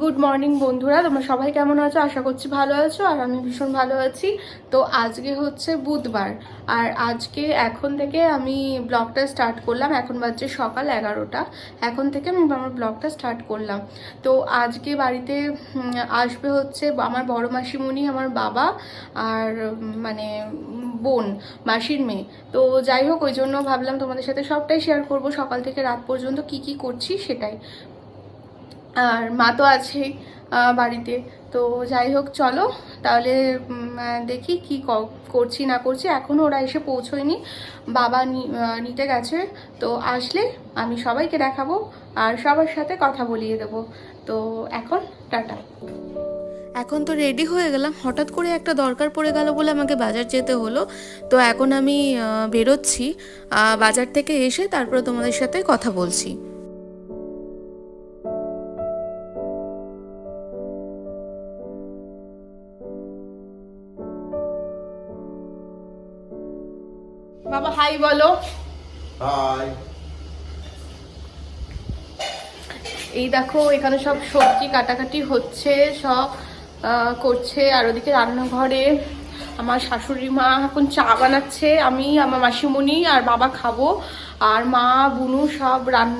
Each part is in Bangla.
গুড মর্নিং বন্ধুরা। তোমরা সবাই কেমন আছো? আশা করছি ভালো আছো, আর আমি ভীষণ ভালো আছি। তো আজকে হচ্ছে বুধবার, আর আজকে এখন থেকে আমি ব্লগটা স্টার্ট করলাম। এখন বাজছে সকাল এগারোটা। এখন থেকে আমি আমার ব্লগটা স্টার্ট করলাম। তো আজকে বাড়িতে আসবে হচ্ছে আমার বড় মাসিমণি, আমার বাবা, আর মানে বোন, মাসির মেয়ে। তো যাই হোক, ওই জন্য ভাবলাম তোমাদের সাথে সবটাই শেয়ার করব। সকাল থেকে রাত পর্যন্ত কি কি করছি সেটাই। আর মা তো আছেই বাড়িতে। তো যাই হোক, চলো। তাহলে দেখি কি করছি না করছি। এখনও ওরা এসে পৌঁছোয়নি। বাবা নিতে গেছে। তো আসলে আমি সবাইকে দেখাবো আর সবার সাথে কথা বলিয়ে দেবো। তো এখন টাটা। এখন তো রেডি হয়ে গেলাম। হঠাৎ করে একটা দরকার পড়ে গেল বলে আমাকে বাজার যেতে হলো। তো এখন আমি আহ, বেরোচ্ছি। আহ, বাজার থেকে এসে তারপরে তোমাদের সাথে কথা বলছি। বাবা হাই বলো। হাই এই দেখো এখানে সব সবজি কাটাকাটি হচ্ছে সব করছে আর ওদিকে রান্নাঘরে আমার শাশুড়ি মা এখন চা বানাচ্ছে, আমি, আমার মাসিমণি আর বাবা খাব। আর মা, বুনু সব রান,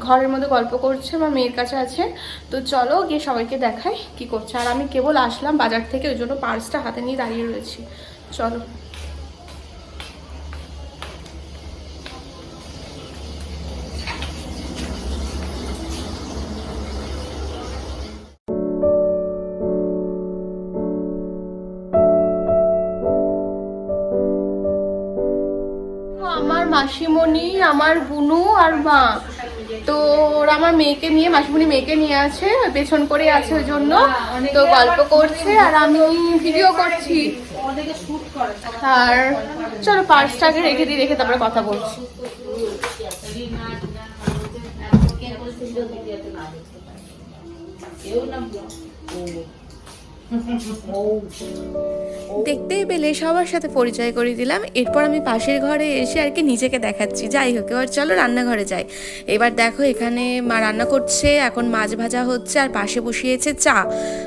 ঘরের মধ্যে গল্প করছে, আমার মেয়ের কাছে আছে। তো চলো গিয়ে সবাইকে দেখাই কি করছে। আর আমি কেবল আসলাম বাজার থেকে, ওই জন্য পার্সটা হাতে নিয়ে দাঁড়িয়ে রয়েছি। চলো। মাসিমণি, আমার বুনু আর মা। তো ওরা আমার মেয়েকে নিয়ে, মাসিমণি মেয়েকে নিয়ে আছে, পেছন করে আছে ওই জন্য। তো গল্প করছে আর আমি ভিডিও করছি। আর চলো পার্সটাকে রেখে দিয়ে রেখে তারপরে কথা বলছি। দেখতেই পেলে সবার সাথে পরিচয় করে দিলাম। এরপর আমি পাশের ঘরে এসে আর কি নিজেকে দেখাচ্ছি। যাই হোক, এবার চলো রান্নাঘরে যাই। এবার দেখো এখানে মা রান্না করছে, এখন মাছ ভাজা হচ্ছে আর পাশে বসিয়েছে চা।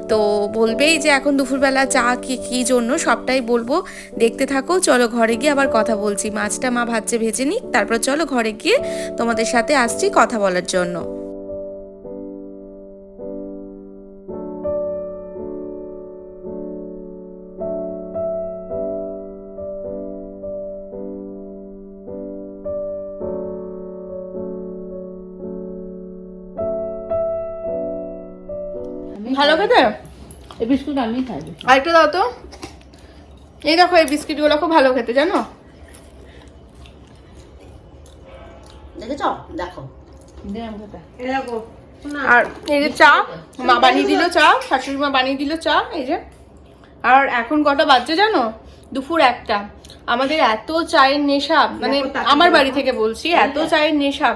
তো বলবেই যে এখন দুপুরবেলা চা কি কি জন্য সবটাই বলব। দেখতে থাকো, চলো ঘরে গিয়ে আবার কথা বলছি। মাছটা মা ভাজছে, ভেজে নিক, তারপর চলো ঘরে গিয়ে তোমাদের সাথে আসছি কথা বলার জন্য। ভালো খেতে? এই বিস্কুট আমি খাই আরেকটা দাও তো। এই দেখো এই বিস্কিটগুলো খুব ভালো খেতে জানো? দেখেছ? দেখো। আর এই যে চা মা বানিয়ে দিল চা শাশুড়ি মা বানিয়ে দিল চা এই যে। আর এখন কটা বাজছে জানো? দুপুর একটা। আমাদের এত চায়ের নেশা মানে আমার বাড়ি থেকে বলছি এত চায়ের নেশা।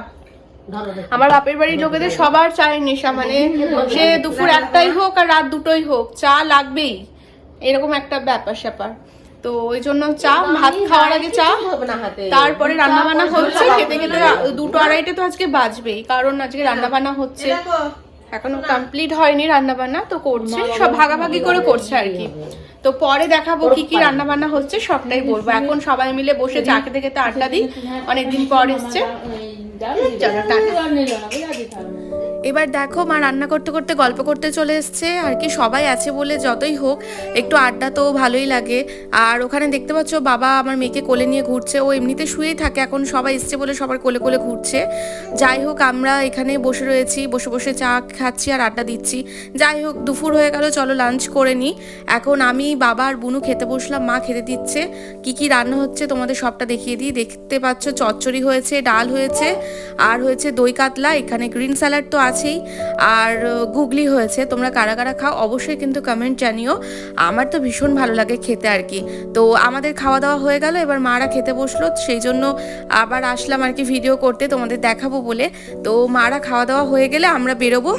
আমার বাপের বাড়ির লোকেদের সবার চায়ের নেশা মানে সে দুপুর একটাই হোক আর রাত দুটোই হোক চা লাগবেই। এরকম একটা ব্যাপার স্যাপার। তো ওই জন্য চা ভাত খাওয়ার আগে চা তারপরে রান্না বান্না হচ্ছে খেতে খেতে দুটো আড়াইটে তো আজকে বাজবেই কারণ আজকে রান্না বান্না হচ্ছে এখনও কমপ্লিট হয়নি রান্না বান্না তো করছে সব ভাগাভাগি করে করছে আর কি। তো পরে দেখাবো কি কি রান্না বান্না হচ্ছে সবটাই বলব। এখন সবাই মিলে বসে চা খেতে খেতে আড্ডা দিই অনেকদিন পর এসছে। চলো, টাটা। এবার দেখো মা রান্না করতে করতে গল্প করতে চলে এসছে। আর কি সবাই আছে বলে যতই হোক, একটু আড্ডা তো ভালোই লাগে। আর ওখানে দেখতে পাচ্ছ বাবা আমার মেয়েকে কোলে নিয়ে ঘুরছে। ও এমনিতে শুয়েই থাকে, এখন সবাই এসছে বলে সবার কোলে কোলে ঘুরছে। যাই হোক, আমরা এখানে বসে রয়েছি, বসে বসে চা খাচ্ছি আর আড্ডা দিচ্ছি। যাই হোক, দুপুর হয়ে গেল, চলো লাঞ্চ করে নিই এখন আমি, বাবা আর বুনু খেতে বসলাম, মা খেতে দিচ্ছে। কি কি রান্না হচ্ছে তোমাদের সবটা দেখিয়ে দিই। দেখতে পাচ্ছ চচ্চড়ি হয়েছে, ডাল হয়েছে, আর হয়েছে দই কাতলা, এখানে গ্রিন স্যালাড তো আছেই। আর গুগলি হয়েছে। তোমরা কারা কারা খাও অবশ্যই কিন্তু কমেন্ট জানিও। আমার তো ভীষণ ভালো লাগে খেতে আর কি। তো আমাদের খাওয়া দাওয়া হয়ে গেল, এবার মারা খেতে বসল। সেই জন্য আবার আসলাম আর কি ভিডিও করতে, তোমাদের দেখাবো বলে। তো মারা খাওয়া দাওয়া হয়ে গেলে আমরা বেরোবো।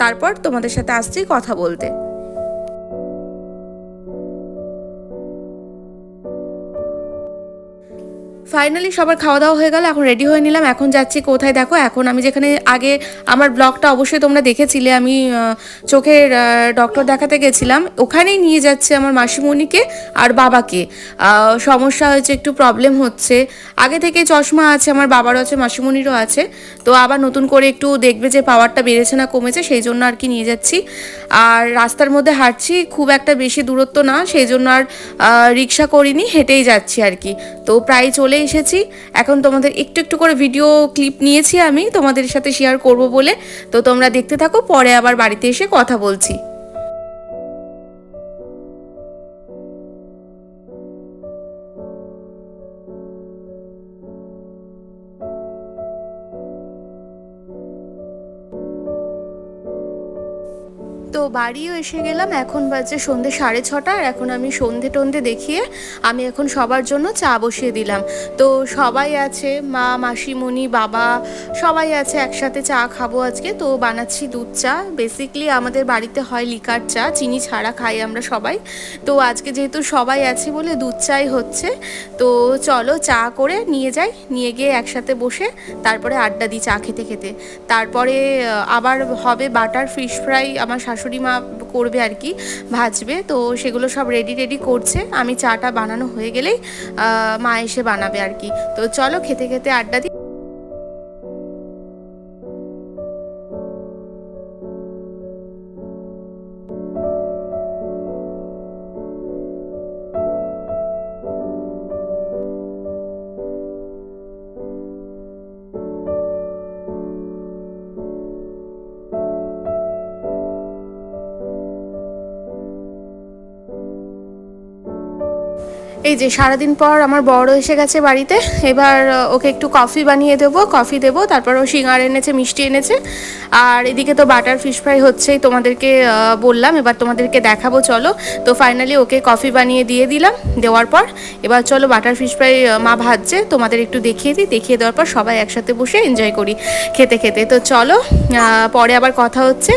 তারপর তোমাদের সাথে আসছি কথা বলতে। ফাইনালি সবার খাওয়া দাওয়া হয়ে গেল, এখন রেডি হয়ে নিলাম, এখন যাচ্ছি কোথায় দেখো? এখন আমি যেখানে আগে আমার ব্লগটা অবশ্যই তোমরা দেখেছিলে, আমি চোখের ডক্টর দেখাতে গেছিলাম, ওখানেই নিয়ে যাচ্ছে আমার মাসিমণিকে আর বাবাকে। সমস্যা হয়েছে, একটু প্রবলেম হচ্ছে। আগে থেকে চশমা আছে, আমার বাবারও আছে, মাসিমণিরও আছে, তো আবার নতুন করে একটু দেখবে যে পাওয়ারটা বেড়েছে না কমেছে, সেই জন্য আর কি নিয়ে যাচ্ছি। আর রাস্তার মধ্যে হাঁটছি, খুব একটা বেশি দূরত্ব না, সেই জন্য আর রিক্সা করিনি, হেঁটেই যাচ্ছি আর কি। তো প্রায় চলে এসেছি। এখন তোমাদের একটু একটু করে ভিডিও ক্লিপ নিয়েছি আমি, তোমাদের সাথে শেয়ার করব বলে। তো তোমরা দেখতে থাকো, পরে আবার বাড়িতে এসে কথা বলছি। তো বাড়িও এসে গেলাম। এখন বাজে সন্ধে সাড়ে ছটা আর এখন আমি সন্ধে টন্ধে দেখিয়ে আমি এখন সবার জন্য চা বসিয়ে দিলাম। তো সবাই আছে, মা, মাসিমণি, বাবা সবাই আছে, একসাথে চা খাব আজকে। তো বানাচ্ছি দুধ চা। বেসিকলি আমাদের বাড়িতে হয় লিকার চা, চিনি ছাড়া খাই আমরা সবাই। তো আজকে যেহেতু সবাই আছে বলে দুধ চাই হচ্ছে, তো চলো চা করে নিয়ে যাই। নিয়ে গিয়ে একসাথে বসে তারপরে আড্ডা দিই চা খেতে খেতে। তারপরে আবার হবে বাটার ফিশ ফ্রাই আমার শাশুড়ি মা করবে আর কি, ভাজবে। তো সেগুলো সব রেডি রেডি করছে। আমি চাটা বানানো হয়ে গেলেই মা এসে বানাবে আর কি। তো চলো খেতে খেতে আড্ডা দিই এই যে সারাদিন পর আমার বড় এসে গেছে বাড়িতে, এবার ওকে একটু কফি বানিয়ে দেবো কফি দেবো, তারপর ও সিঙ্গার এনেছে, মিষ্টি এনেছে। আর এদিকে তো বাটার ফিশ ফ্রাই হচ্ছেই, তোমাদেরকে বললাম, এবার তোমাদেরকে দেখাবো, চলো। তো ফাইনালি ওকে কফি বানিয়ে দিয়ে দিলাম, দেওয়ার পর। এবার চলো বাটার ফিশ ফ্রাই মা ভাজছে, তোমাদের একটু দেখিয়ে দিই, দেখিয়ে দেওয়ার পর সবাই একসাথে বসে এনজয় করি খেতে খেতে। তো চলো পরে আবার কথা হচ্ছে,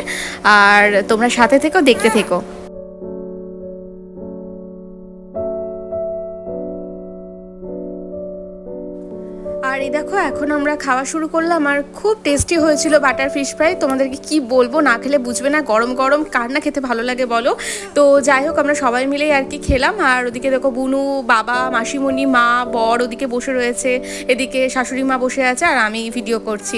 আর তোমরা সাথে থেকো, দেখতে থেকো। এই দেখো, এখন আমরা খাওয়া শুরু করলাম আর খুব টেস্টি হয়েছিল বাটার ফিশ ফ্রাই তোমাদেরকে কি বলব, না খেলে বুঝবে না, গরম গরম কার না খেতে ভালো লাগে বলো। তো যাই হোক, আমরা সবাই মিলেই আর কি খেলাম। আর ওদিকে দেখো, বুনু, বাবা, মাসিমণি, মা, বর ওদিকে বসে রয়েছে। এদিকে শাশুড়ি মা বসে আছে আর আমি ভিডিও করছি।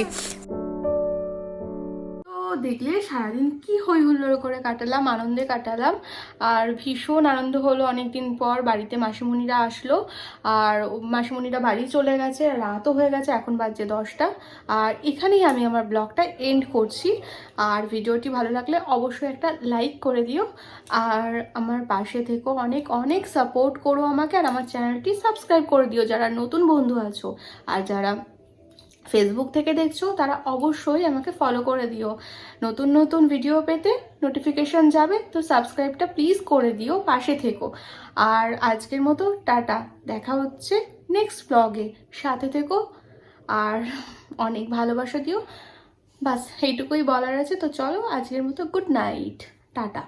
দেখলে সারাদিন কি হই হুল্লোড় করে কাটালাম, আনন্দে কাটালাম। আর ভীষণ আনন্দ হলো অনেক দিন পর বাড়িতে মাসিমণিরা আসলো। আর মাসিমণিরা বাড়ি চলে গেছে, রাতও হয়ে গেছে, এখন বাজছে দশটা। আর এখানেই আমি আমার ব্লগটা এন্ড করছি। আর ভিডিওটি ভালো লাগলে অবশ্যই একটা লাইক করে দিও। আর আমার পাশে থেকেও অনেক অনেক সাপোর্ট করো আমাকে। আর আমার চ্যানেলটি সাবস্ক্রাইব করে দিও, যারা নতুন বন্ধু আছো। আর যারা ফেসবুক থেকে দেখছ, তারা অবশ্যই আমাকে ফলো করে দিও। নতুন নতুন ভিডিও পেতে নোটিফিকেশন যাবে, তো সাবস্ক্রাইবটা প্লিজ করে দিও, পাশে থেকো। আর আজকের মতো টাটা, দেখা হচ্ছে নেক্সট ব্লগে সাথে থেকো, আর অনেক ভালোবাসা দিও। বাস, এইটুকুই বলার আছে, তো চলো আজকের মতো গুড নাইট টাটা।